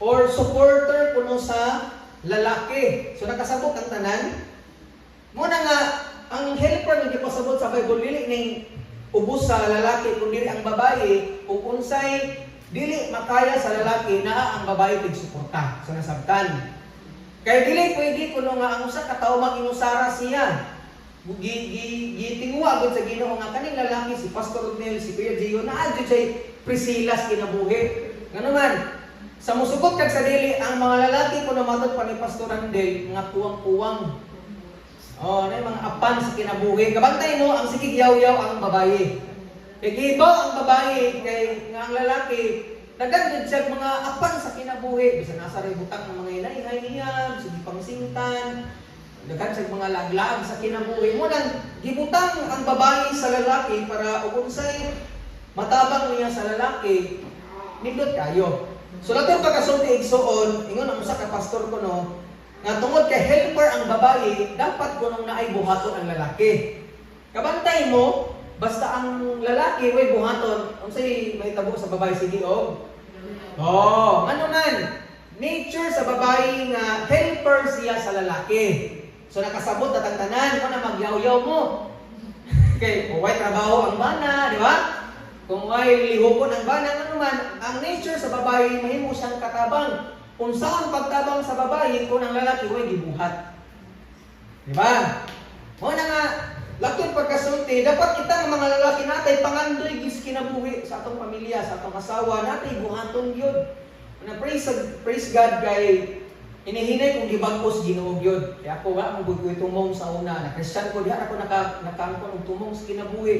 or supporter kuno sa lalaki. So nakasabot ang tanan. Muna nga ang helper nga gipasabot sa Bible dili ning ubos sa lalaki kundi ang babae ug unsay dili makaya sa lalaki naa ang babae tig suporta sa nasabtan. Kaya dili pwede kuno nga ang usa ka tawo mag-inusara siya. Gi gi gitingwa gud sa Ginoo nga kaning lalaki si Pastor Rodnel si Kuya Gio naa jud say Priscilas kinabuhi. Ngano man sa musugot kag sa dili ang mga lalaki kuno matod pa ni Pastor Randel nga kuwang-kuwang. Oh, na yung mga apan sa kinabuhi. Kabantay no, ang sikig yaw-yaw ang babae. Kay ang babae kay nga ang lalaki nagandad siya mga apan sa kinabuhi. Bisa nasa rin butang ng mga inay niya, sige pangsingtan, Daghan sa mga laglag sa kinabuhi mo nang gibutang ang babae sa lalaki para ug unsay matabang niya sa lalaki nindot kayo. So lato pagkasulti igsuon ingon ang usa ka pastor ko no nga tungod kay helper ang babae dapat kunong naay buhaton ang lalaki. Kabantay mo basta ang lalaki way buhaton unsay may tabo sa babae sige og Oh, ano man? Nature sa babae nga helper siya sa lalaki. So nakasabot na tanan mo na magyaw-yaw mo. Okay, kung may trabaho ang bana, di ba? Kung may lihokon ang bana, ano man, ang nature sa babae, mahimo siyang katabang. Kung saan pagtabang sa babae, kung ang lalaki, way gibuhat. Di ba? Mo na nga, lakin pagkasulti, dapat kita ng mga lalaki natay pangandoy gis kinabuhi sa atong pamilya, sa atong asawa, natay buhaton yun. Na praise, praise God kay Inihinay kong gibangkos Ginoo gyud. Kaya ako wa mo gud tumong sa una. Na Christian ko diha ako naka nakaangkon og tumong sa kinabuhi.